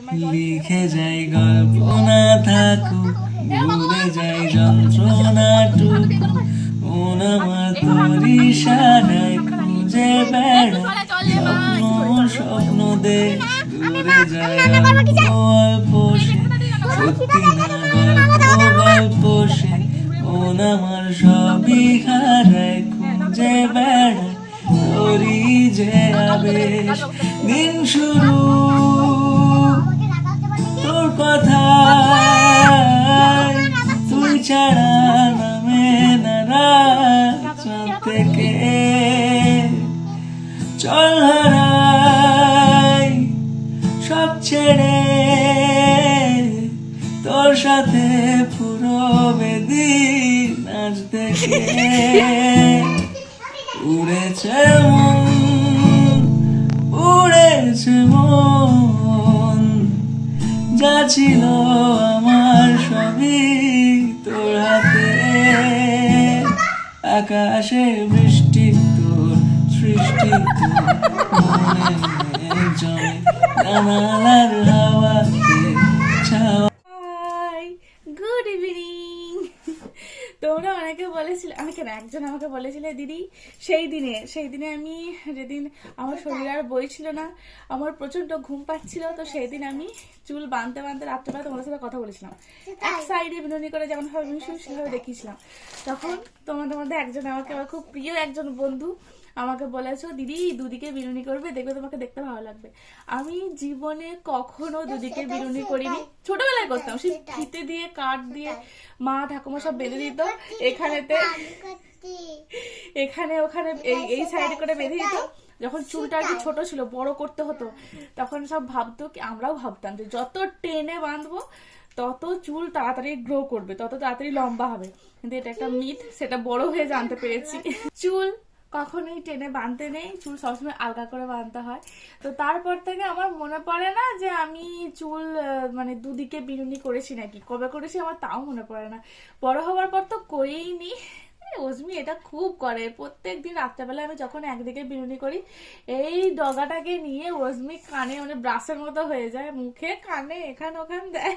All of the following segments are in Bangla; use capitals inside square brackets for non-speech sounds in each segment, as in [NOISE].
লিখে যাই গল্প না থাকুক ভুলে যাই যন্ত্রণাটুকু মন আমার তোর ইশারায় খুঁজে বেড়া স্বপ্ন স্বপ্ন দে যায় অল্প সে। সত্যি না গল্প গল্প সে। মন আমার সবই হারায়, খুঁজে বেড়া তোরই যে আবেশ, দিন শুরু। তোর কথা তুই ছাড়া নামে না চাঁদ থেকে চল হারাই সব ছেড়ে তোর সাথে পুরো বেদি নাচ দেখে উড়েছে মন উড়েছে মন যা ছিল আমার সবই তোর হাতে। আকাশে বৃষ্টি তোর সৃষ্টি তোর জমে অনেকে বলেছিল আমি কেন একজন আমাকে বলেছিল দিদি সেই দিনে সেই দিনে আমি যেদিন আমার শরীর আর বই ছিল না আমার প্রচণ্ড ঘুম পাচ্ছিল তো সেই দিন আমি চুল বাঁধতে বাঁধতে রাত্রেবেলা তোমাদের সাথে কথা বলেছিলাম। এক সাইডে বিনোদী করে যেমন ভাবে আমি সেভাবে দেখিয়েছিলাম। তখন তোমাদের মধ্যে একজন আমাকে আমার খুব প্রিয় একজন বন্ধু আমাকে বলেছ দিদি দুদিকে বিনুনি করবে দেখবে তোমাকে দেখতে ভালো লাগবে। আমি জীবনে কখনো দুদিকে বিনুনি করিনি। ছোটবেলায় করতাম সেই ফিতে দিয়ে কাঠ দিয়ে মা ঠাকুমা সব বেঁধে দিত এখানেতে। এখানে ওখানে এই এই সাইডে করে বেঁধে দিত। যখন চুলটা আর কি ছোট ছিল বড় করতে হতো তখন সব ভাবতো কি আমরাও ভাবতাম যে যত টেনে বাঁধবো তত চুল তাড়াতাড়ি গ্রো করবে তত তাড়াতাড়ি লম্বা হবে। কিন্তু এটা একটা মিথ সেটা বড় হয়ে জানতে পেরেছি। [LAUGHS] চুল কখনোই টেনে বাঁধতে নেই, চুল সবসময় আলগা করে বাঁধতে হয়। তো তারপর থেকে আমার মনে পড়ে না যে আমি চুল মানে দুদিকে বিনুনি করেছি নাকি? কবে করেছি আমার তাও মনে পড়ে না। বড় হওয়ার পর তো করেই নি অজমি এটা খুব করে। প্রত্যেক দিন রাত্রেবেলা আমি যখন একদিকে বিনুনি করি, এই ডগাটাকে নিয়ে অজমি কানে মানে ব্রাশের মতো হয়ে যায়। মুখে কানে, এখান ওখান দেয়।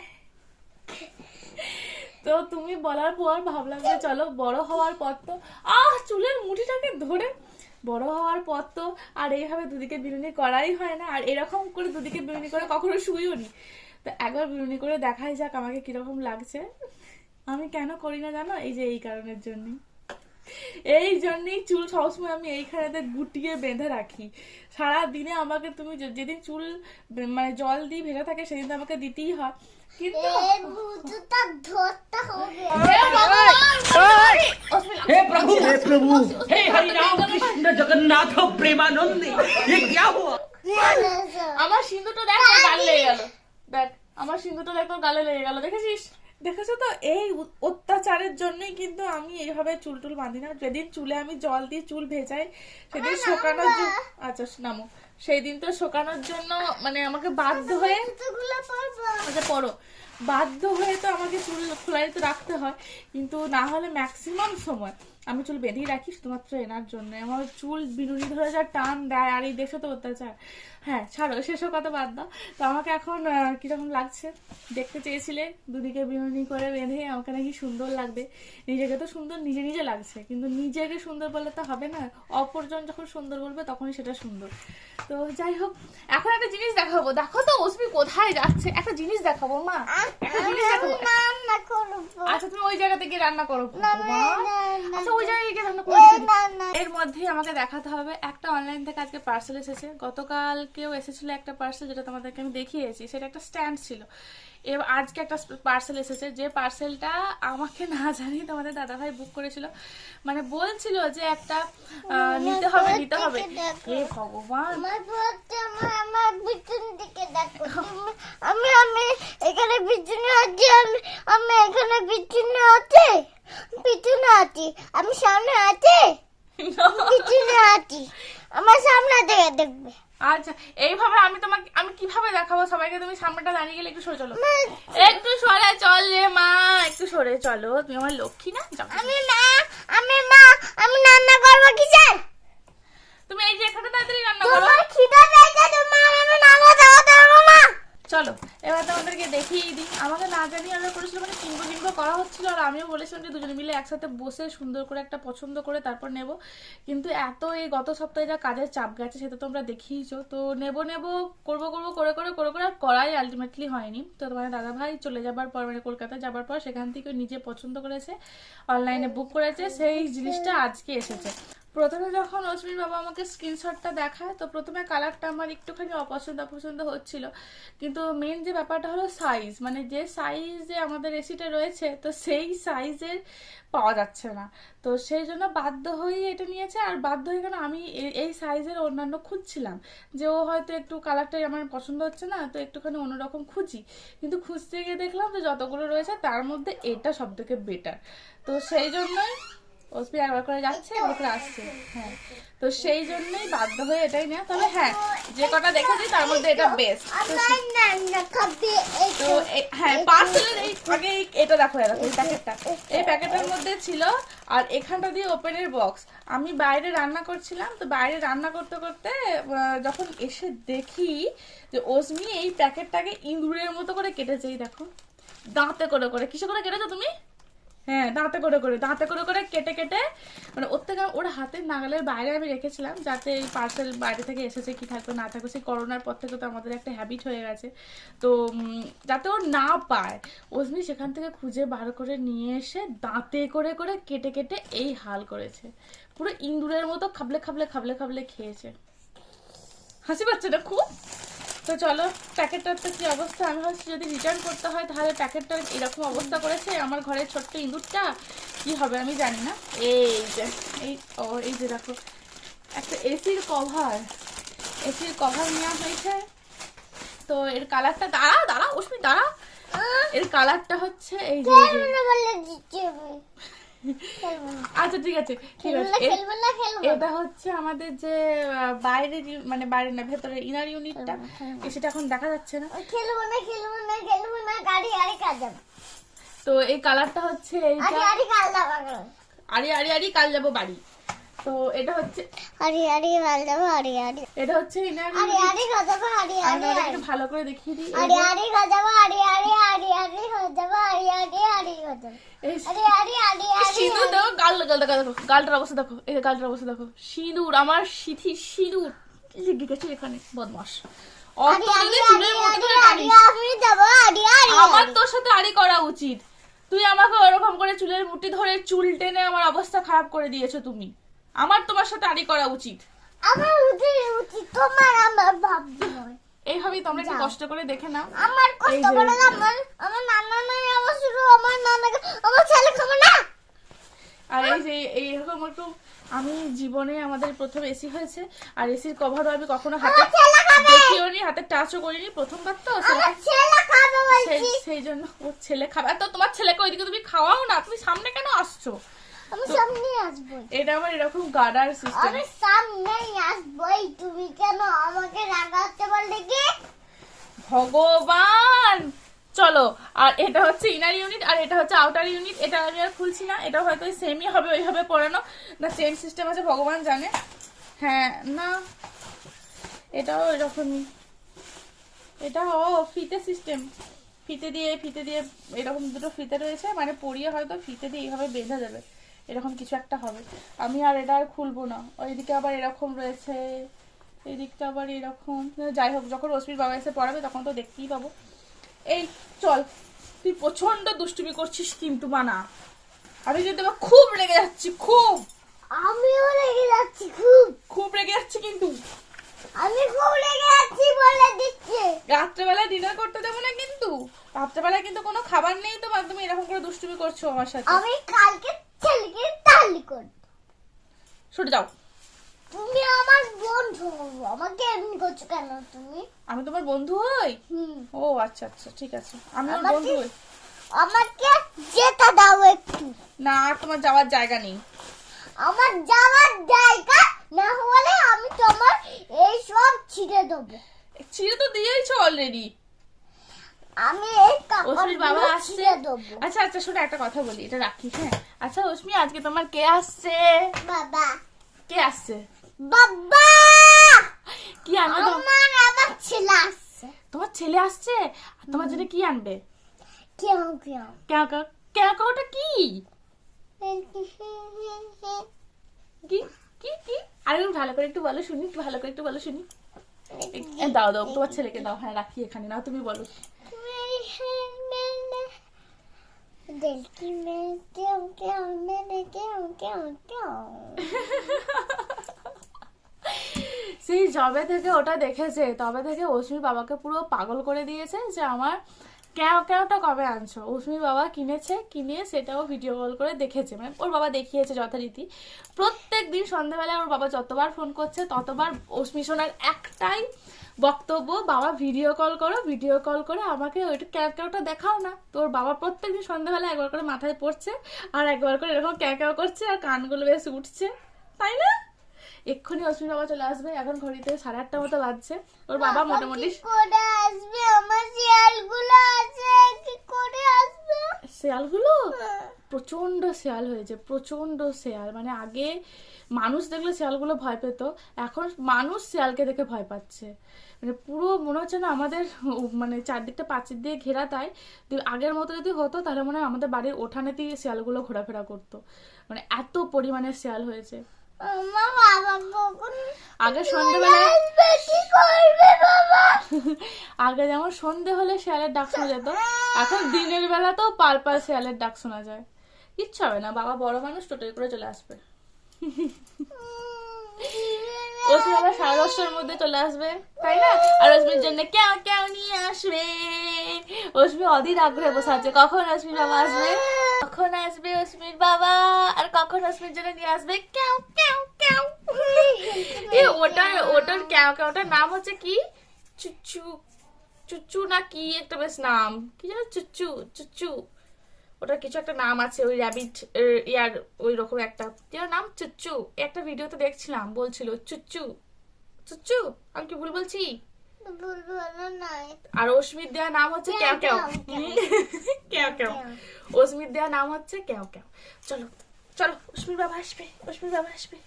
তো তুমি বলার পর ভাবলাম যে চলো, বড় হওয়ার পর তো, আহ, চুলের মুঠিটাকে ধরে বড় হওয়ার পর তো আর এইভাবে দুদিকে বিরুনি করাই হয় না, আর এরকম করে দুদিকে বিনুনি করে কখনো শুইও নি। তো একবার বিনুনি করে দেখাই যাক আমাকে কীরকম লাগছে। আমি কেন করি না জানো? এই যে এই কারণের জন্যই। এই জন্যই চুল সবসময় আমি এইখানেতে গুটিয়ে বেঁধে রাখি। সারা দিনে আমাকে তুমি যেদিন চুল মানে জল দিয়ে ভেজা থাকে, সেদিন আমাকে দিতেই হয়। কিন্তু हे प्रभु हे प्रभु हे हरि राम कृष्ण जगन्नाथ प्रेमानंद ये क्या हुआ আমার সিন্ধুটা দেখ তোর গালে লেগে গেল দেখ আমার সিন্ধুটা দেখ তোর গালে লেগে গেল দেখেছিস দেখেছো তো এই উ- অত্যাচারের জন্যই কিন্তু আমি এইভাবে চুল টুল বাঁধি না যেদিন চুলে আমি জল দিয়ে চুল ভেজাই সেদিন শোকানোর জন্য আচ্ছা নামো সেই দিন তো শোকানোর জন্য মানে আমাকে বাধ্য হয়ে আচ্ছা পড়ো বাধ্য হয়ে তো আমাকে চুল খোলাই তো রাখতে হয় কিন্তু না হলে ম্যাক্সিমাম সময়। আমি চুল বেঁধেই রাখি শুধুমাত্র এনার জন্য। আমার চুল বিনুনি ধরে যা টান দেয় আর এই দেশে তো অত্যাচার। হ্যাঁ ছাড়ো সেসব কথা বাদ দাও। তো আমাকে এখন কীরকম লাগছে? দেখতে চেয়েছিলে? দুদিকে বিনুনি করে বেঁধে আমাকে নাকি সুন্দর লাগবে। নিজেকে তো সুন্দর নিজে নিজে লাগছে কিন্তু নিজেকে সুন্দর বললে তো হবে না। অপরজন যখন সুন্দর বলবে তখনই সেটা সুন্দর। তো যাই হোক এখন একটা জিনিস দেখাবো। দেখো তো অসমি কোথায় যাচ্ছে? একটা জিনিস দেখাবো মা। একটা জিনিস দেখাবো। আচ্ছা তুমি ওই জায়গা থেকে রান্না করো। আচ্ছা ওই জায়গায় গিয়ে রান্না করে এর মধ্যেই আমাকে দেখাতে হবে একটা অনলাইন থেকে আজকে পার্সেল এসেছে। গতকালকেও এসেছিল একটা পার্সেল যেটা তোমাদেরকে আমি দেখিয়েছি সেটা একটা স্ট্যান্ড ছিল। এবার আজকে একটা পার্সেল এসেছে যে পার্সেলটা আমাকে না জানি তোমাদের দাদাভাই বুক করেছিল। মানে বলছিল যে একটা নিতে হবে নিতে হবে। হে ভগবান। আমার পিছন দিকে দেখো। আমি আমি এখানে পিছনে আছি আমি আমি এখানে পিছনে আছি পিছনে আছি। আমি সামনে আছি। আমার সামনে দিকে দেখবে। আচ্ছা এইভাবে আমি তোমাকে আমি কীভাবে দেখাবো? সবাইকে তুমি সামনেটা দাঁড়িয়ে গেলে একটু সরে চলো। একটু সরে চল রে মা একটু সরে চলো। তুমি আমার লক্ষ্মী না। আমি মা আমি মা আমি রান্না করব কি চাই তুমি এই যে এখানে তাড়াতাড়ি রান্না করো। তোমার খিদে পেয়েছে তোমার আমি রান্না দেওয়া দেবো না চলো, এবার তোমাদেরকে দেখিয়ে দিই। আমাকে না জানিয়ে অর্ডার করেছিল মানে কিনবো কিনবো করা হচ্ছিল, আর আমিও বলেছিলাম যে দুজনে মিলে একসাথে বসে সুন্দর করে একটা পছন্দ করে তারপর নেব। কিন্তু এত এই গত সপ্তাহে যা কাজের চাপ গেছে, সেটা তোমরা দেখিয়েছো। তো নেব নেব, করব করব, করে করে করে করে করাই আলটিমেটলি হয়নি। তো তোমার দাদা ভাই চলে যাবার পর মানে কলকাতায় যাবার পর, সেখান থেকে নিজে পছন্দ করেছে অনলাইনে বুক করেছে, সেই জিনিসটা আজকে এসেছে। প্রথমে যখন অশ্মির বাবা আমাকে স্ক্রিনশটটা দেখায়, তো প্রথমে কালারটা আমার একটুখানি অপছন্দ অপছন্দ হচ্ছিল। কিন্তু মেন যে ব্যাপারটা হলো সাইজ মানে যে সাইজে আমাদের এসিটা রয়েছে, তো সেই সাইজের পাওয়া যাচ্ছে না। তো সেই জন্য বাধ্য হয়েই এটা নিয়েছে, আর বাধ্য হয়ে কেন আমি এই সাইজের অন্যান্য খুঁজছিলাম। যে ও হয়তো একটু কালারটাই আমার পছন্দ হচ্ছে না, তো একটুখানি অন্যরকম খুঁজি। কিন্তু খুঁজতে গিয়ে দেখলাম যে যতগুলো রয়েছে, তার মধ্যে এটা সব থেকে বেটার তো সেই জন্যই ওসপি একবার করে যাচ্ছে একবার করে আসছে। হ্যাঁ। তো সেই জন্যই বাধ্য হয়ে এটাই নেওয়া। তবে হ্যাঁ যে কটা দেখেছি তার মধ্যে এটা বেস্ট তো হ্যাঁ পার্সেলের এই আগে এটা দেখো দেখো এই প্যাকেটটা এই প্যাকেটের মধ্যে ছিল আর এখানটা দিয়ে ওপেনের বক্স আমি বাইরে রান্না করছিলাম তো বাইরে রান্না করতে করতে যখন এসে দেখি যে ওসমি এই প্যাকেটটাকে ইঁদুরের মতো করে কেটেছে এই দেখো। দাঁতে করে করে। কিসে করে কেটেছো তুমি? হ্যাঁ দাঁতে করে করে, দাঁতে করে করে কেটে কেটে মানে ওর থেকে ওর হাতের নাগালের বাইরে আমি রেখেছিলাম যাতে এই পার্সেল বাইরে থেকে এসেছে, কি থাকবে, না থাকবে, সেই করোনার পর থেকে তো আমাদের একটা হ্যাবিট হয়ে গেছে। তো যাতে ও না পায় ওজমি সেখান থেকে খুঁজে বার করে নিয়ে এসে দাঁতে করে করে কেটে কেটে এই হাল করেছে। পুরো ইন্দুরের মতো খাবলে খাবলে খাবলে খাবলে খেয়েছে। হাসি পাচ্ছে না খুব? তো চলো, প্যাকেটটার তো কি অবস্থা? আমি ভাবছি যদি রিটার্ন করতে হয়, তাহলে প্যাকেটটার এরকম অবস্থা করেছে আমার ঘরের ছোট্ট ইঁদুরটা। কি হবে আমি জানি না। এই যে, এই, ও, এই যে দেখো, একটা এসির কভার। এসির কভার নেওয়া হয়েছে। তো এর কালারটা, দাঁড়া দাঁড়া অশ্মি দাঁড়া। এর কালারটা হচ্ছে এই যে আচ্ছা ঠিক আছে ঠিক আছে। এটা হচ্ছে আমাদের যে বাইরের মানে বাইরে না ভেতরে ইনার ইউনিটটা সেটা এখন দেখা যাচ্ছে না। খেলব না খেলব না খেলব না গাড়ি আরে কাজ তো এই কালারটা হচ্ছে এইটা। আরে আরে কাল যাব বাড়ি। তো এটা হচ্ছে আরে আরে আরে আরে এটা হচ্ছে ইনার আরে আরে যাব আরে আমি আরে একটু ভালো করে দেখিয়ে দিই আরে আরে আরে আরে আরে আরে আরে আরে আরে আরে আরে আরে আরে সিঁদুর দেখো গাল গাল দেখো গালটার অবস্থা দেখো এই গালটার অবস্থা দেখো সিঁদুর আমার সিথি সিঁদুর লেগে গেছে এখানে বদমাস আরে আরে আরে আরে আরে আরে আরে আমার তোর সাথে আড়ি করা উচিত তুই আমাকে ওরকম করে চুলের মুঠি ধরে চুল টেনে আমার অবস্থা খারাপ করে দিয়েছ তুমি আমার তোমার সাথে আড়ি করা উচিত। আমার উচিত উচিত। তোমার আমার ভাবতে এইভাবেই তোমরা একটু কষ্ট করে দেখে নাও। আমার এই কষ্ট করে আমার আমার নানা নাই আমার শুধু আমার নানাকে আমার ছেলে খাব না। আর এই যে এইরকম একটু আমি জীবনে আমাদের প্রথম এসি হয়েছে আর এসির কভারও আমি কখনো হাতে আমার ছেলে খাবে। দেখিও নি হাতে টাচও করিনি প্রথমবার তো আমার ছেলে খাবে সেই বলছি। সেই জন্য ওর ছেলে খাবে। তো তোমার ছেলেকে ওইদিকে তুমি খাওয়াও না তুমি সামনে কেন আসছো? আমি সামনে আসব এটা আমার এরকম গার্ডার সিস্টেম আমি সামনেই আসবোই। তুমি কেন আমাকে রাগাতে বললে কি? ভগবান! চলো আর এটা হচ্ছে ইনার ইউনিট আর এটা হচ্ছে আউটার ইউনিট এটা আমি আর খুলছি না এটা হয়তো সেমই হবে ওইভাবে পড়ানো। না চেন সিস্টেম আছে ভগবান জানে। হ্যাঁ না এটাও এরকমই। এটা ও ফিতে সিস্টেম ফিতে দিয়ে ফিতে দিয়ে এরকম দুটো ফিতে রয়েছে মানে পরিয়ে হয়তো ফিতে দিয়ে এইভাবে বেঁধে দেবে। এরকম কিছু একটা হবে। আমি আর এটা আর খুলবো না। ওইদিকে আবার এরকম রয়েছে এদিকটা আবার এরকম। যাই হোক যখন রশ্মির বাবা এসে পড়াবে তখন তো দেখতেই পাবো। এই চল তুই প্রচণ্ড দুষ্টুমি করছিস কিন্তু মানা। আমি কিন্তু খুব রেগে যাচ্ছি খুব। আমিও রেগে যাচ্ছি খুব। খুব রেগে যাচ্ছি কিন্তু। আমি রেগে যাচ্ছি বলে দিচ্ছি। রাত্রেবেলা ডিনার করতে দেবো না কিন্তু? রাত্রেবেলা কিন্তু কোনো খাবার নেই তো তুমি এরকম করে দুষ্টুমি করছ আমার সাথে। আমি কালকে ছেলেকে তালি করব। সরে যাও। তুমি আমার বন্ধু আমাকে এমনি করছ কেন তুমি? আমি তোমার বন্ধু হই? হুম। ও আচ্ছা আচ্ছা ঠিক আছে। আমি আমাকে- বন্ধু হই। আমাকে যেতে দাও একটু। না আর তোমার যাওয়ার জায়গা নেই। আমার যাওয়ার জায়গা না হলে আমি তোমার এই সব ছিঁড়ে দেবো। ছিঁড়ে তো দিয়েইছো অলরেডি আমি এই অশ্মির বাবা আসছে। ছিঁড়ে দেবো। আচ্ছা আচ্ছা শুনে একটা কথা বলি এটা রাখি হ্যাঁ? আচ্ছা অশ্মি আজকে তোমার কে আসছে? বাবা। কে আসছে? বাবা! কি আনবে আমার আমার ছেলে আসছে। তোমার ছেলে আসছে? তোমার জন্য কি আনবে? কেউ কেউ। কেউ কেউ কেউ কেউটা কি? কি? কি কি? আর একটু ভালো করে একটু বলো শুনি, একটু ভালো করে একটু বলো শুনি। দাও দাও, তোমার ছেলেকে দাও হ্যাঁ রাখি এখানে না তুমি বলো। সেই জবে থেকে ওটা দেখেছে, তবে থেকে অসমি বাবাকে পুরো পাগল করে দিয়েছে যে আমার কেন কেনটা কবে আনছো? অশ্মি বাবা কিনেছে কিনে সেটাও ভিডিও কল করে দেখেছে। মানে ওর বাবা দেখিয়েছে যথারীতি। প্রত্যেক দিন সন্ধ্যাবেলায় ওর বাবা যতবার ফোন করছে, ততবার অশ্মি সোনার একটাই বক্তব্য, বাবা ভিডিও কল করো ভিডিও কল করে আমাকে ওইটা ক্যাও ক্যাওটা দেখাও না। তোর বাবা প্রত্যেক দিন সন্ধ্যাবেলা একবার করে মাথায় পড়ছে আর একবার করে এরকম ক্যাও ক্যাও করছে আর কানগুলো বেশ উঠছে। তাই না? এক্ষুনি অশ্মি বাবা চলে আসবে। এখন ঘড়িতে সাড়ে আটটা মতো বাজছে। ওর বাবা মোটামুটি করে আসবে? আমার শিয়ালগুলো আছে। কি করে আসবে? শেয়ালগুলো? প্রচণ্ড শেয়াল হয়েছে প্রচণ্ড শেয়াল। মানে আগে মানুষ দেখলে শেয়ালগুলো ভয় পেত এখন মানুষ শেয়ালকে দেখে ভয় পাচ্ছে। মানে পুরো মনে হচ্ছে না আমাদের মানে চারদিকটা পাঁচিল দিয়ে ঘেরা তাই। আগের মতো যদি হতো তাহলে মনে হয় আমাদের বাড়ির ওঠানেতেই শেয়ালগুলো ঘোরাফেরা করতো। মানে এত পরিমাণে শেয়াল হয়েছে। আগে কি [LAUGHS] আগে যেমন সন্ধে হলে শেয়ালের ডাক শোনা যেত এখন দিনের বেলাতেও পাল পাল শেয়ালের ডাক শোনা যায়। কিচ্ছু হবে না বাবা বড় মানুষ টোটোই করে চলে আসবে। ওসমি আবার সাড়ে দশটার মধ্যে চলে আসবে তাই না? আর অসমির জন্য কেউ কেউ নিয়ে আসবে। অসমি অধীর আগ্রহে বসে আছে কখন অসমির বাবা আসবে? কখন আসবে অসমির বাবা? আর কখন অসমির জন্য নিয়ে আসবে? কেউ এ ওটার ওটার কেউটার নাম হচ্ছে কি? চুচু চুচু না কি একটা বেশ নাম? কি যেন চুচু চুচু। ওটার কিছু একটা নাম আছে ওই র্যাবিট ইয়ার ওই রকম একটা। যেন নাম? চুচ্চু একটা ভিডিওতে দেখছিলাম বলছিল চুচ্চু চুচ্চু আমি কি ভুল বলছি? আর অস্মিত দেওয়ার নাম হচ্ছে ক্যাও ক্যাও ক্যাও ক্যাও অস্মিত দেওয়ার নাম হচ্ছে ক্যাও ক্যাও চলো চলো অস্মির বাবা আসবে অস্মির বাবা আসবে।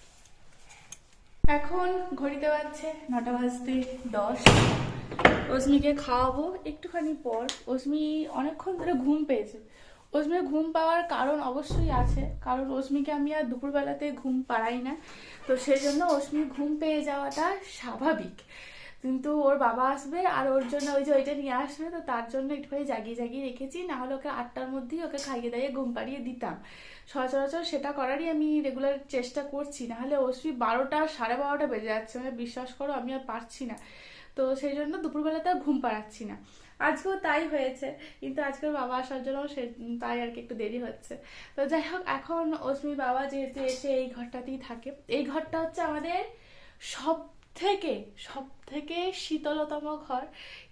এখন ঘড়িতে বাজছে নটা বাজতে দশ। অস্মিকে খাওয়াবো একটুখানি পর। অস্মি অনেকক্ষণ ধরে ঘুম পেয়েছে। অস্মির ঘুম পাওয়ার কারণ অবশ্যই আছে, কারণ অস্মিকে আমি আর দুপুরবেলাতে ঘুম পাড়াই না। তো সেই জন্য অস্মির ঘুম পেয়ে যাওয়াটা স্বাভাবিক। কিন্তু ওর বাবা আসবে আর ওর জন্য ওই যে ওইটা নিয়ে আসবে, তো তার জন্য একটুখানি জাগিয়ে জাগিয়ে রেখেছি। না হলে ওকে আটটার মধ্যেই ওকে খাইয়ে দাইয়ে ঘুম পাড়িয়ে দিতাম। সচরাচর সেটা করারই আমি রেগুলার চেষ্টা করছি। না হলে অশ্মি বারোটা, সাড়ে বারোটা বেজে যাচ্ছে। মানে বিশ্বাস করো, আমি আর পারছি না। তো সেই জন্য দুপুরবেলাতে আর ঘুম পাড়াচ্ছি না। আজকেও তাই হয়েছে। কিন্তু আজকের বাবা আসার জন্য সে, তাই আর কি একটু দেরি হচ্ছে। তো যাই হোক, এখন অশ্মির বাবা যেহেতু এসে এই ঘরটাতেই থাকে। এই ঘরটা হচ্ছে আমাদের সব থেকে সব থেকে শীতলতম ঘর।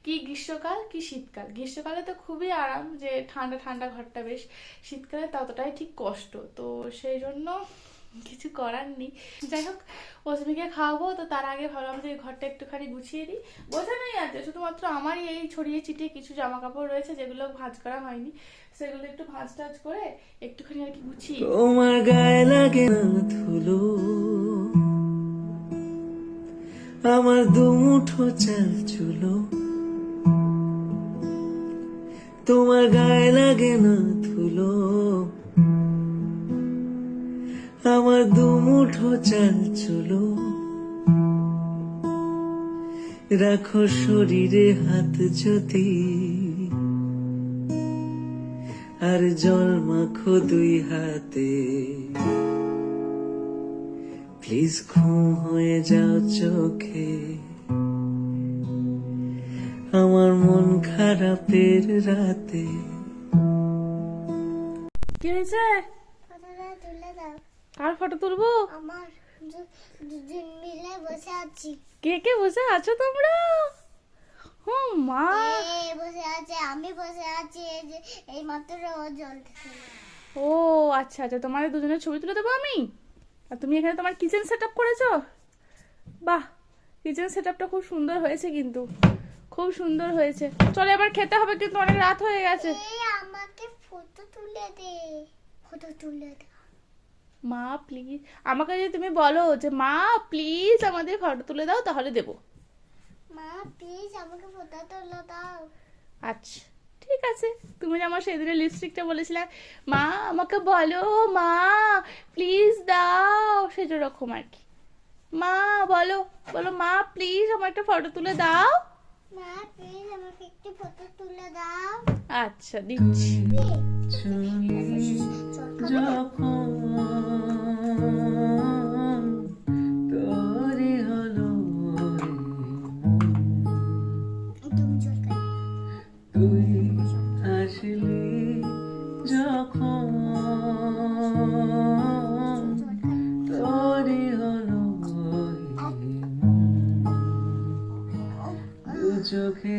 কি গ্রীষ্মকাল, কি শীতকাল? গ্রীষ্মকালে তো খুবই আরাম যে ঠান্ডা ঠান্ডা ঘরটা বেশ। শীতকালে ততটাই ঠিক কষ্ট। তো সেই জন্য কিছু করার নেই। যাই হোক অসমিকে খাওয়াবো। তো তার আগে ভাবলাম যে ঘরটা একটুখানি গুছিয়ে দিই বোঝানোই আছে শুধুমাত্র আমারই এই ছড়িয়ে ছিটিয়ে কিছু জামা কাপড় রয়েছে যেগুলো ভাঁজ করা হয়নি। সেগুলো একটু ভাঁজ টাজ করে একটুখানি আর কি গুছিয়ে তোমার গায়ে লাগে না ধুলো। আমার দুমুঠো চাল চুলো। তোমার গায়ে লাগে না ধুলো। আমার দুমুঠো চাল চুলো। রাখো শরীরে হাত যদি। আর জল মাখো দুই হাতে। প্লিজ ঘুম হয়ে যাও চোখে। আমার মন খারাপের রাতে। কি হয়েছে? ফটোটা তুলে দাও। কার ফটো তুলবো? আমার দুজন মিলে বসে আছি। কে কে বসে আছো তোমরা? ও মা। এ বসে আছে আমি বসে আছি এই যে এই মাত্র ও জল ও আচ্ছা আচ্ছা তোমাদের দুজনের ছবি তুলে দেবো আমি? আর তুমি এখানে তোমার কিচেন সেট আপ করেছ? বাহ কিচেন সেট আপটা খুব সুন্দর হয়েছে কিন্তু। খুব সুন্দর হয়েছে। চলো এবার খেতে হবে কিন্তু অনেক রাত হয়ে গেছে। আমাকে ফটো তুলে দে ফটো তুলে দে। মা প্লিজ আমাকে যদি তুমি বলো যে মা প্লিজ আমাদের ফটো তুলে দাও তাহলে দেবো। মা প্লিজ আমাকে ফটো তুলে দাও। আচ্ছা ঠিক আছে। তুমি যে আমার সেদিনের লিপস্টিকটা বলেছিলে মা আমাকে বলো মা প্লিজ দাও। সেরকম আর কি। মা বলো বলো মা প্লিজ আমার একটা ফটো তুলে দাও। মা প্লিজ আমাকে একটি ফটো তুলে দাও। আচ্ছা দিচ্ছি। যখন তোরে হলো তুই আসলি চোখে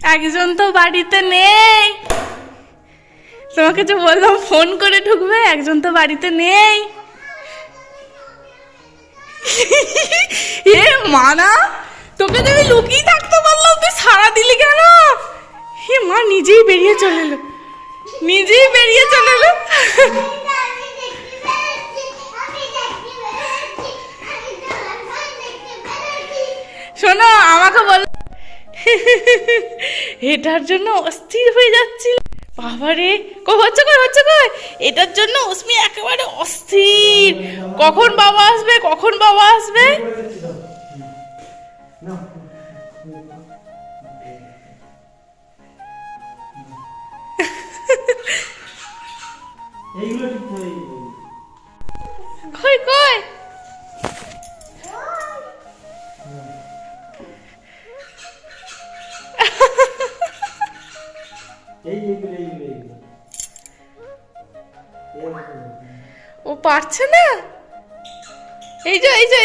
একজন তো বাড়িতে নেই। তোমাকে যে বললাম ফোন করে ঢুকবে, একজন তো বাড়িতে নেই। এ মানা তোকে তো লুকিয়ে থাকতে বললাম, তুই সারা দিলি কেন? হে মা নিজেই বেরিয়ে চলে এলো। নিজেই বেরিয়ে চলে এলো। শোনো, আমাকে বল এটার জন্য অস্থির হয়ে যাচ্ছিল। বাবারে, কই, হচ্ছে কই হচ্ছে কই? এটার জন্য অস্মি একেবারে অস্থির। কখন বাবা আসবে, কখন বাবা আসবে? কই এই যে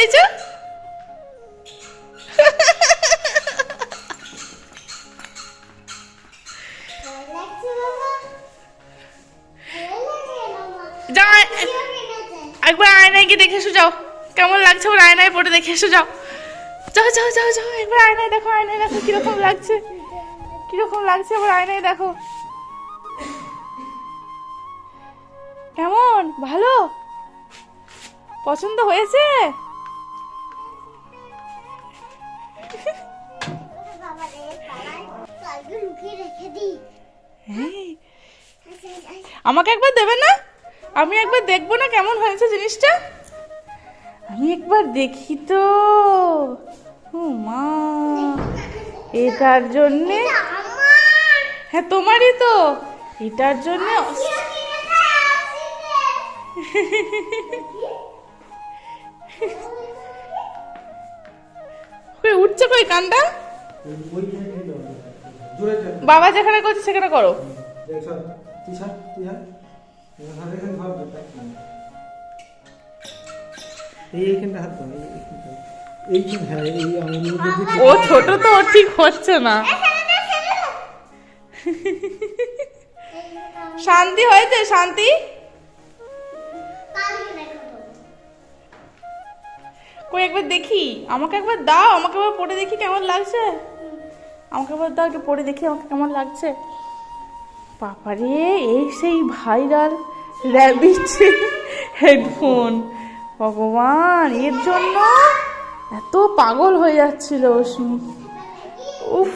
একবার আয়নায় গিয়ে দেখে এসো, যাও। কেমন লাগছে ওর আয়নায় পড়ে দেখে এসো, যাও। যাও যাও যাও যাও, একবার আয়নায় দেখো আয়নায় দেখো, কীরকম লাগছে। কীরকম লাগছে আবার আয়নায় দেখো। কেমন? ভালো? পছন্দ হয়েছে? আমাকে একবার দেবে না? আমি একবার দেখব না কেমন হয়েছে জিনিসটা? আমি একবার দেখি তো। ও মা। এটার জন্যে হ্যাঁ তোমারই তো। এটার জন্য উঠছে কই কানটা? বাবা যেখানে করছে সেখানে করো। ও ছোট তো ও ঠিক হচ্ছে না। শান্তি হয়েছে শান্তি? কই একবার দেখি আমাকে একবার দাও আমাকে একবার পড়ে দেখি কেমন লাগছে। আমাকে একবার দাও একটু পড়ে দেখি আমাকে কেমন লাগছে। বাবারে, এই সেই ভাইরাল র্যাবিট হেডফোন ভগবান, এর জন্য এত পাগল হয়ে যাচ্ছিল উফ।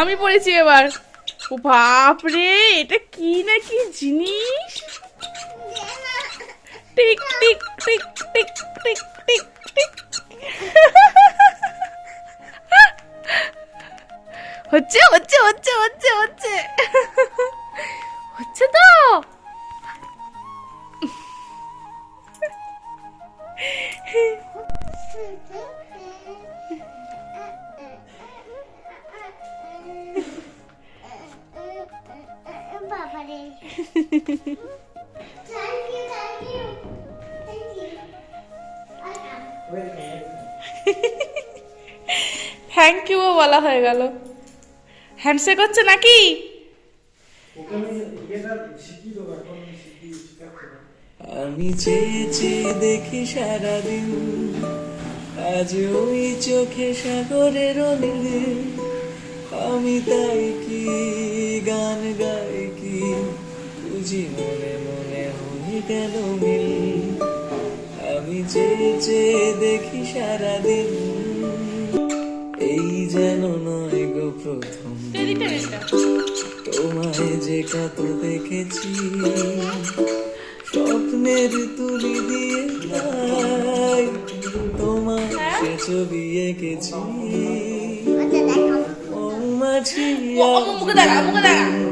আমি পড়েছি এবার। বাপরে, এটা কি না কি জিনিস? হ্যান্ডশেক হচ্ছে নাকি? আমি চেয়েছি দেখি সারাদিন, আজ ওই চোখে সাগরের নীল আমি তাই কি, গান গাই কি? বুঝি মনে মনে হয়ে গেল মিল। আমি চেয়ে চেয়ে দেখি সারাদিন, এই যেন নয় গো প্রথম তোমায় যে কত দেখেছি স্বপ্নের তুলি দিয়ে তোমার সে ছবি এঁকেছি।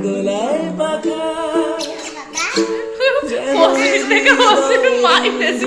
দোলায় পাখা থেকে মাইনেছি